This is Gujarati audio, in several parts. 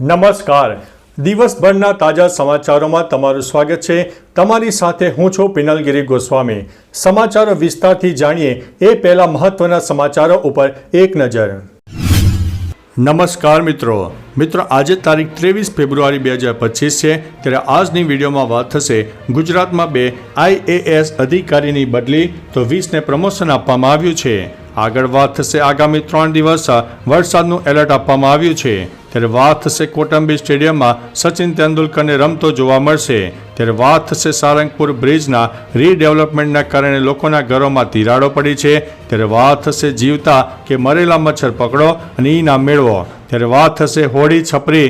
નમસ્કાર. દિવસભરના તાજા સમાચારોમાં તમારું સ્વાગત છે. તમારી સાથે હું છું પિનલગીરી ગોસ્વામી. સમાચારો વિસ્તારથી જાણીએ એ પહેલા મહત્વના સમાચારો ઉપર એક નજર. નમસ્કાર મિત્રો. મિત્રો, આજે તારીખ ત્રેવીસ ફેબ્રુઆરી બે હજાર પચીસ છે. ત્યારે આજની વિડીયોમાં વાત થશે ગુજરાતમાં બે આઈએએસ અધિકારીની બદલી. તો વીસને પ્રમોશન આપવામાં આવ્યું છે. આગળ વાત થશે આગામી ત્રણ દિવસ વરસાદનું એલર્ટ આપવામાં આવ્યું છે. ત્યારે વાત થશે કોટંબી સ્ટેડિયમમાં સચિન તેંડુલકરને રમતો જોવા મળશે. ત્યારે વાત થશે સારંગપુર બ્રિજના રીડેવલપમેન્ટના કારણે લોકોના ઘરોમાં તિરાડો પડી છે. ત્યારે વાત થશે જીવતા કે મરેલા મચ્છર પકડો અને ઇનામ મેળવો. ત્યારે વાત થશે હોળી છપરી,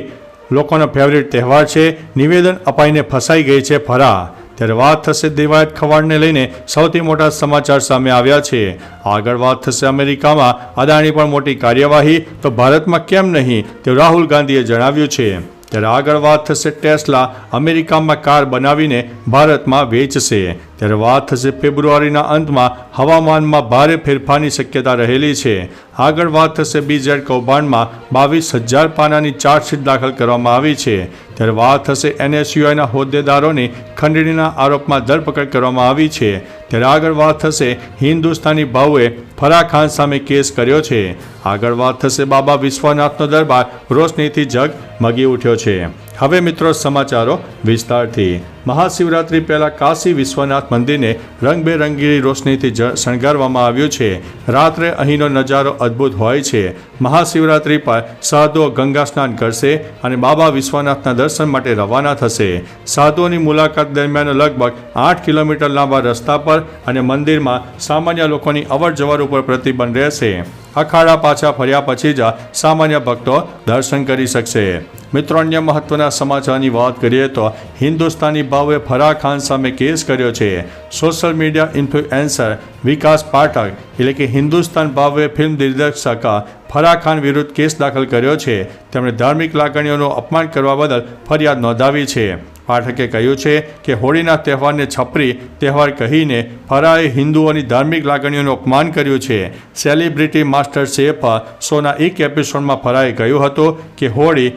લોકોનો ફેવરિટ તહેવાર છે. નિવેદન અપાઈને ફસાઈ ગઈ છે ફરા ત્યારે વાત થશે દિવાયત ખવાડને લઈને સૌથી મોટા સમાચાર સામે આવ્યા છે. આગળ વાત થશે અમેરિકામાં. અદાણી પણ મોટી કાર્યવાહી, તો ભારતમાં કેમ નહીં? તે રાહુલ ગાંધીએ જણાવ્યું છે. ત્યારે આગળ વાત થશે ટેસ્લા. અમેરિકામાં કાર બનાવીને ભારતમાં વેચશે. ત્યારે વાત થશે ફેબ્રુઆરીના અંતમાં. હવામાનમાં ભારે ફેરફારની શક્યતા રહેલી છે. આગળ વાત થશે બીજેડ કૌભાંડમાં. બાવીસ હજાર પાનાની ચાર્જશીટ દાખલ કરવામાં આવી છે. ત્યારે વાત થશે એનએસયુઆઈના હોદ્દેદારોની ખંડણીના આરોપમાં ધરપકડ કરવામાં આવી છે. ત્યારે આગળ વાત થશે હિન્દુસ્તાની ભાઉએ ફરા ખાન સામે કેસ કર્યો છે. આગળ વાત થશે બાબા વિશ્વનાથનો દરબાર, રોશનીથી જગ મગી ઉઠ્યો છે. હવે મિત્રો સમાચારો વિસ્તારથી. મહાશિવરાત્રિ પહેલાં કાશી વિશ્વનાથ મંદિરને રંગબેરંગી રોશનીથી શણગારવામાં આવ્યું છે. રાત્રે અહીંનો નજારો અદ્ભુત હોય છે. મહાશિવરાત્રિ પર સાધુઓ ગંગા સ્નાન કરશે અને બાબા વિશ્વનાથના દર્શન માટે રવાના થશે. સાધુઓની મુલાકાત દરમિયાન લગભગ આઠ કિલોમીટર લાંબા રસ્તા પર અને મંદિરમાં સામાન્ય લોકોની અવર જવર ઉપર પ્રતિબંધ રહેશે. અખાડા પાછા ફર્યા પછી જ સામાન્ય ભક્તો દર્શન કરી શકશે. મિત્રો, અન્ય મહત્વના સમાચારની વાત કરીએ તો હિન્દુસ્તાની ભાવે ફરા ખાન સામે કેસ કર્યો છે. Social media influencer Vikas Pathak, એટલે કે હિન્દુસ્તાન ભાવે ફિલ્મ દિગ્દર્શક ફરા ખાન વિરુદ્ધ કેસ દાખલ કર્યો છે. તેમણે ધાર્મિક લાગણીઓનું અપમાન કરવા બદલ ફરિયાદ નોંધાવી છે. પાઠકે કહ્યું છે કે હોળીના તહેવારને છપરી તહેવાર કહીને ફરાએ હિન્દુઓની ધાર્મિક લાગણીઓનું અપમાન કર્યું છે. સેલિબ્રિટી માસ્ટર શેફ શોના એક એપિસોડમાં ફરાએ કહ્યું હતું કે હોળી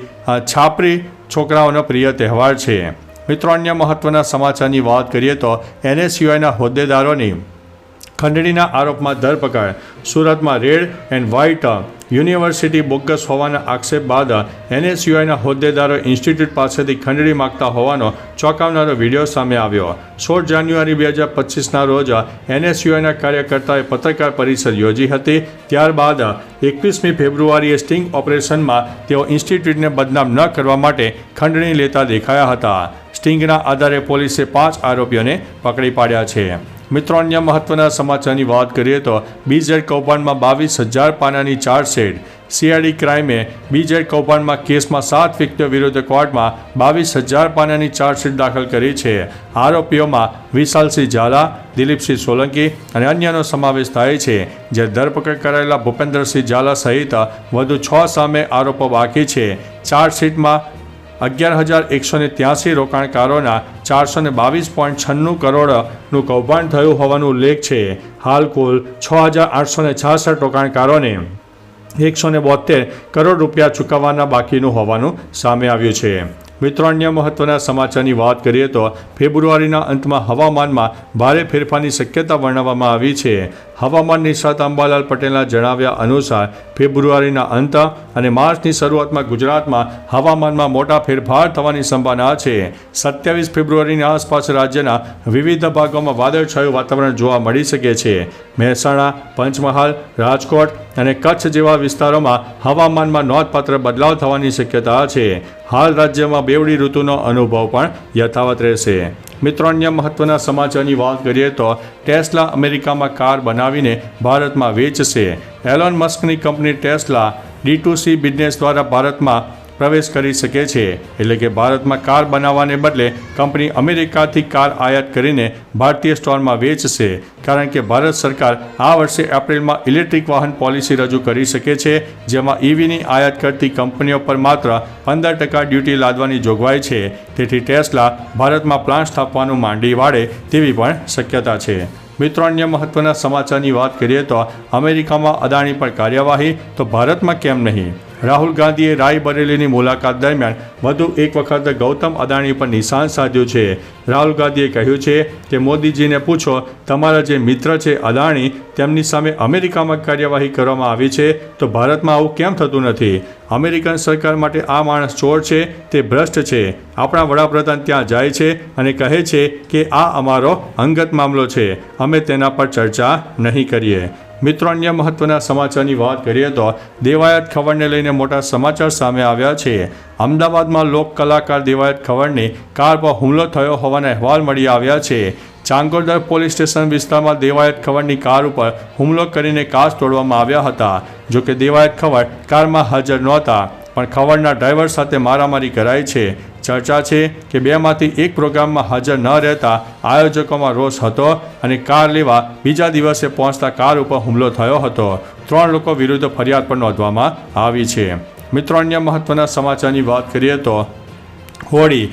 છાપરી છોકરાઓનો પ્રિય તહેવાર છે. મિત્રો, અન્ય મહત્વના સમાચારની વાત કરીએ તો એનએસયુઆઈના હોદ્દેદારોની ખંડણીના આરોપમાં ધરપકડ. સુરતમાં red and white university bogus હોવાના આક્ષેપ બાદ એનએસયુઆઈના હોદ્દેદારો ઇન્સ્ટિટ્યૂટ પાસેથી ખંડણી માગતા હોવાનો ચોંકાવનારો વીડિયો સામે આવ્યો. સોળ જાન્યુઆરી બે હજાર પચીસના રોજ એનએસયુઆઈના કાર્યકર્તાએ પત્રકાર પરિષદ યોજી હતી. ત્યારબાદ એકવીસમી ફેબ્રુઆરીએ સ્ટિંગ ઓપરેશનમાં તેઓ ઇન્સ્ટિટ્યૂટને બદનામ ન કરવા માટે ખંડણી લેતા દેખાયા હતા. સ્ટિંગના આધારે પોલીસે પાંચ આરોપીઓને પકડી પાડ્યા છે. મિત્રો, અન્ય મહત્વના સમાચારની વાત કરીએ તો બીઝેડ કૌભાંડમાં બાવીસ હજાર પાનાની ચાર્જશીટ. સીઆઈડી ક્રાઇમે બીજેડ કૌભાંડમાં કેસમાં સાત વ્યક્તિઓ વિરુદ્ધ કોર્ટમાં બાવીસ હજાર પાનાની ચાર્જશીટ દાખલ કરી છે. આરોપીઓમાં વિશાલસિંહ ઝાલા, દિલીપસિંહ સોલંકી અને અન્યનો સમાવેશ થાય છે, જે ધરપકડ કરાયેલા ભૂપેન્દ્રસિંહ ઝાલા સહિત વધુ છ સામે આરોપો બાકી છે. ચાર્જશીટમાં અગિયાર હજાર એકસો ને ત્યાસી રોકાણકારોના ચારસો ને બાવીસ પોઈન્ટ છન્નું કરોડનું કૌભાંડ થયું હોવાનો ઉલ્લેખ છે. હાલ કુલ છ હજાર આઠસો ને છાસઠ રોકાણકારોને એકસો ને બોતેર કરોડ રૂપિયા ચૂકવવાના બાકીનું હોવાનું સામે આવ્યું છે. મિત્રો, અન્ય મહત્વના સમાચારની વાત કરીએ તો ફેબ્રુઆરીના અંતમાં હવામાનમાં ભારે ફેરફારની શક્યતા વર્ણવવામાં આવી છે. હવામાન નિષ્ણાત અંબાલાલ પટેલના જણાવ્યા અનુસાર, ફેબ્રુઆરીના અંત અને માર્ચની શરૂઆતમાં ગુજરાતમાં હવામાનમાં મોટા ફેરફાર થવાની સંભાવના છે. સત્યાવીસ ફેબ્રુઆરીની આસપાસ રાજ્યના વિવિધ ભાગોમાં વાદળછાયું વાતાવરણ જોવા મળી શકે છે. મહેસાણા, પંચમહાલ, રાજકોટ અને કચ્છ જેવા વિસ્તારોમાં હવામાનમાં નોંધપાત્ર બદલાવ થવાની શક્યતા છે. હાલ રાજ્યમાં બેવડી ઋતુનો અનુભવ પણ યથાવત રહેશે. મિત્રો, અન્ય મહત્વના સમાચારની વાત કરીએ તો ટેસ્લા અમેરિકામાં કાર બનાવીને ભારતમાં વેચશે. એલોન મસ્કની company Tesla D to C business દ્વારા ભારતમાં પ્રવેશ કરી શકે છે. એટલે કે ભારતમાં કાર બનાવવાને બદલે કંપની અમેરિકાથી કાર આયાત કરીને ભારતીય સ્ટોરમાં વેચશે. કારણ કે ભારત સરકાર આ વર્ષે એપ્રિલમાં ઇલેક્ટ્રિક વાહન પોલિસી રજૂ કરી શકે છે, જેમાં ઈવીની આયાત કરતી કંપનીઓ પર માત્ર પંદર ટકા ડ્યુટી લાદવાની જોગવાઈ છે. તેથી ટેસ્લા ભારતમાં પ્લાન્ટ સ્થાપવાનું માંડી વાળે તેવી પણ શક્યતા છે. મિત્રો, અન્ય મહત્વના સમાચારની વાત કરીએ તો અમેરિકામાં અદાણી પર કાર્યવાહી, તો ભારતમાં કેમ નહીં? રાહુલ ગાંધીએ રાયબરેલીની મુલાકાત દરમિયાન વધુ એક વખત ગૌતમ અદાણી પર નિશાન સાધ્યું છે. રાહુલ ગાંધીએ કહ્યું છે કે મોદીજીને પૂછો, તમારા જે મિત્ર છે અદાણી, તેમની સામે અમેરિકામાં કાર્યવાહી કરવામાં આવી છે? તો ભારતમાં આવું કેમ થતું નથી? અમેરિકન સરકાર માટે આ માણસ ચોર છે, તે ભ્રષ્ટ છે. આપણા વડાપ્રધાન ત્યાં જાય છે અને કહે છે કે આ અમારો અંગત મામલો છે. અમે તેના પર ચર્ચા નહીં કરીએ. મિત્રો અન્ય મહત્વના સમાચારની વાત કરીએ તો દેવાયત ખબરને લઈને મોટા સમાચાર સામે આવ્યા છે. અમદાવાદમાં લોક કલાકાર દેવાયત ખબરની કાર પર હુમલો થયો હોવાના અહેવાલ મળી આવ્યા છે. ચાંગોદર પોલીસ સ્ટેશન વિસ્તારમાં દેવાયત ખબરની કાર ઉપર હુમલો કરીને કાચ તોડવામાં આવ્યા હતા. જો કે દેવાયત ખબર કારમાં હાજર નહોતા. પણ ખવડના ડ્રાઈવર સાથે મારામારી કરાઈ છે. ચર્ચા છે કે બેમાંથી એક પ્રોગ્રામમાં હાજર ન રહેતા આયોજકોમાં રોષ હતો અને કાર લેવા બીજા દિવસે પહોંચતા કાર ઉપર હુમલો થયો હતો. ત્રણ લોકો વિરુદ્ધ ફરિયાદ પણ નોંધવામાં આવી છે. મિત્રો, અન્ય મહત્વના સમાચારની વાત કરીએ તો હોળી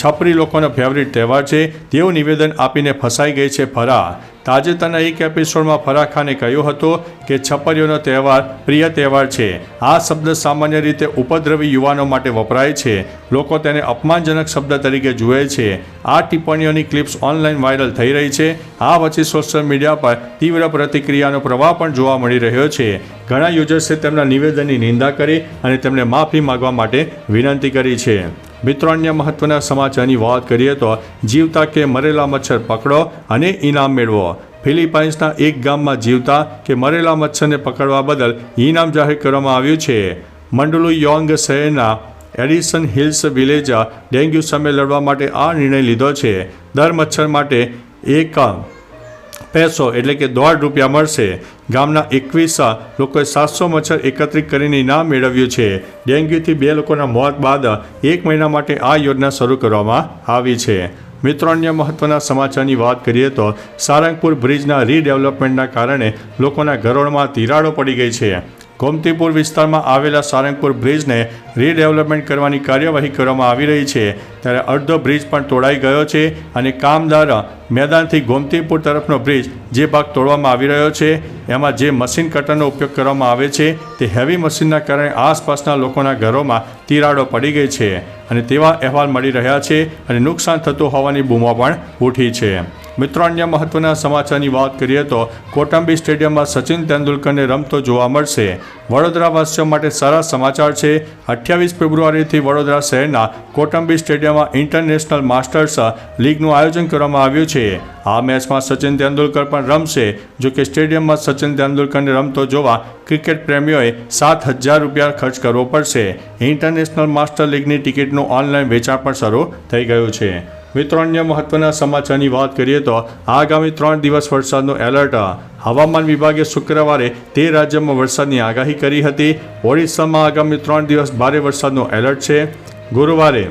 છપરી લોકોનો ફેવરિટ તહેવાર છે. તેવું નિવેદન આપીને ફસાઈ ગઈ છે ફરા તાજેતરના એક એપિસોડમાં ફરાહ ખાને કહ્યું હતું કે છપરીઓનો તહેવાર પ્રિય તહેવાર છે. આ શબ્દ સામાન્ય રીતે ઉપદ્રવી યુવાનો માટે વપરાય છે. લોકો તેને અપમાનજનક શબ્દ તરીકે જુએ છે. આ ટિપ્પણીઓની ક્લિપ્સ ઓનલાઈન વાયરલ થઈ રહી છે. આ વચ્ચે સોશિયલ મીડિયા પર તીવ્ર પ્રતિક્રિયાનો પ્રવાહ પણ જોવા મળી રહ્યો છે. ઘણા યુઝર્સે તેમના નિવેદનની નિંદા કરી અને તેમને માફી માગવા માટે વિનંતી કરી છે. મિત્રો અન્ય મહત્વના સમાચારની વાત કરીએ તો જીવતા કે મરેલા મચ્છર પકડો અને ઇનામ મેળવો. ફિલિપાઇન્સના એક ગામમાં જીવતા કે મરેલા મચ્છરને પકડવા બદલ ઇનામ જાહેર કરવામાં આવ્યું છે. મંડલુ યોંગ શહેરના એડિસન હિલ્સ વિલેજ ડેન્ગ્યુ સામે લડવા માટે આ નિર્ણય લીધો છે. દર મચ્છર માટે એક પૈસો એટલે કે દોઢ રૂપિયા મળશે. ગામના એકવીસ લોકોએ સાતસો મચ્છર એકત્રિત કરીને ઇનામ મેળવ્યું છે. ડેન્ગ્યુથી બે લોકોના મોત બાદ એક મહિના માટે આ યોજના શરૂ કરવામાં આવી છે. મિત્રો, અન્ય મહત્વના સમાચારની વાત કરીએ તો સારંગપુર બ્રિજના રીડેવલપમેન્ટના કારણે લોકોના ઘરોળમાં તિરાડો પડી ગઈ છે. ગોમતીપુર વિસ્તારમાં આવેલા સારંગપુર બ્રિજને રીડેવલપમેન્ટ કરવાની કાર્યવાહી કરવામાં આવી રહી છે. ત્યારે અડધો બ્રિજ પણ તોડાઈ ગયો છે અને કામદાર મેદાનથી ગોમતીપુર તરફનો બ્રિજ જે ભાગ તોડવામાં આવી રહ્યો છે, એમાં જે મશીન કટરનો ઉપયોગ કરવામાં આવે છે, તે હેવી મશીનના કારણે આસપાસના લોકોના ઘરોમાં તિરાડો પડી ગઈ છે અને તેવા અહેવાલ મળી રહ્યા છે અને નુકસાન થતું હોવાની બૂમો પણ ઉઠી છે. મિત્રો, અન્ય મહત્વના સમાચારની વાત કરીએ તો કોટંબી સ્ટેડિયમમાં સચિન તેંડુલકરને રમતો જોવા મળશે. વડોદરા વાસીઓ માટે સારા સમાચાર છે. અઠ્યાવીસ ફેબ્રુઆરીથી વડોદરા શહેરના કોટંબી સ્ટેડિયમમાં ઇન્ટરનેશનલ માસ્ટર્સ લીગનું આયોજન કરવામાં આવ્યું છે. આ મેચમાં સચિન તેંડુલકર પણ રમશે. જો કે સ્ટેડિયમમાં સચિન તેંડુલકરને રમતો જોવા ક્રિકેટ પ્રેમીઓએ સાત હજાર રૂપિયા ખર્ચ કરવો પડશે. ઇન્ટરનેશનલ માસ્ટર લીગની ટિકિટનું ઓનલાઈન વેચાણ પણ શરૂ થઈ ગયું છે. મિત્રો અન્ય મહત્વના સમાચારની વાત કરીએ તો આગામી ત્રણ દિવસ વરસાદનું એલર્ટ. હવામાન વિભાગે શુક્રવારે તે રાજ્યમાં વરસાદની આગાહી કરી હતી. ઓડિશામાં આગામી ત્રણ દિવસ ભારે વરસાદનું એલર્ટ છે. ગુરુવારે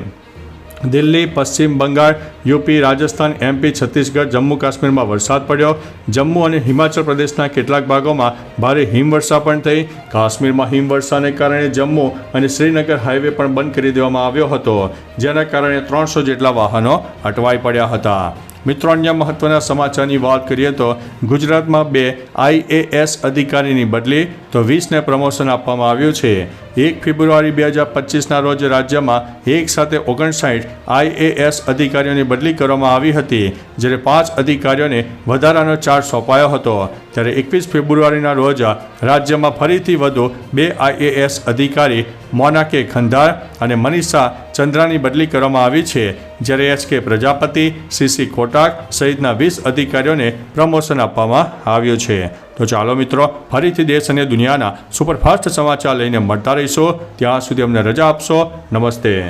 દિલ્હી, પશ્ચિમ બંગાળ, યુપી, રાજસ્થાન એમપી છત્તીસગઢ, જમ્મુ, કાશ્મીરમાં વરસાદ પડ્યો. જમ્મુ અને હિમાચલ પ્રદેશના કેટલાક ભાગોમાં ભારે હિમવર્ષા પણ થઈ. કાશ્મીરમાં હિમવર્ષાને કારણે જમ્મુ અને શ્રીનગર હાઈવે પણ બંધ કરી દેવામાં આવ્યો હતો, જેના કારણે ત્રણસો જેટલા વાહનો અટવાઈ પડ્યા હતા. મિત્રો, અન્ય મહત્વના સમાચારની વાત કરીએ તો ગુજરાતમાં બે આઈએએસ અધિકારીની બદલી તો વીસને પ્રમોશન આપવામાં આવ્યું છે. એક ફેબ્રુઆરી બે હજાર પચીસના રોજ રાજ્યમાં એક સાથે ઓગણસાઠ આઈએએસ અધિકારીઓની બદલી કરવામાં આવી હતી, જ્યારે પાંચ અધિકારીઓને વધારાનો ચાર્જ સોંપાયો હતો. ત્યારે એકવીસ ફેબ્રુઆરીના રોજ રાજ્યમાં ફરીથી વધુ બે આઈએએસ અધિકારી મોનાકે ખંધાર અને મનીષા ચંદ્રાની બદલી કરવામાં આવી છે. જ્યારે એચ કે પ્રજાપતિ, સીસી કોટાક સહિતના વીસ અધિકારીઓને પ્રમોશન આપવામાં આવ્યું છે. તો ચાલો મિત્રો, ફરીથી દેશ અને દુનિયાના સુપરફાસ્ટ સમાચાર લઈને મળતા રહીશો. ત્યાં સુધી અમને રજા આપશો. નમસ્તે.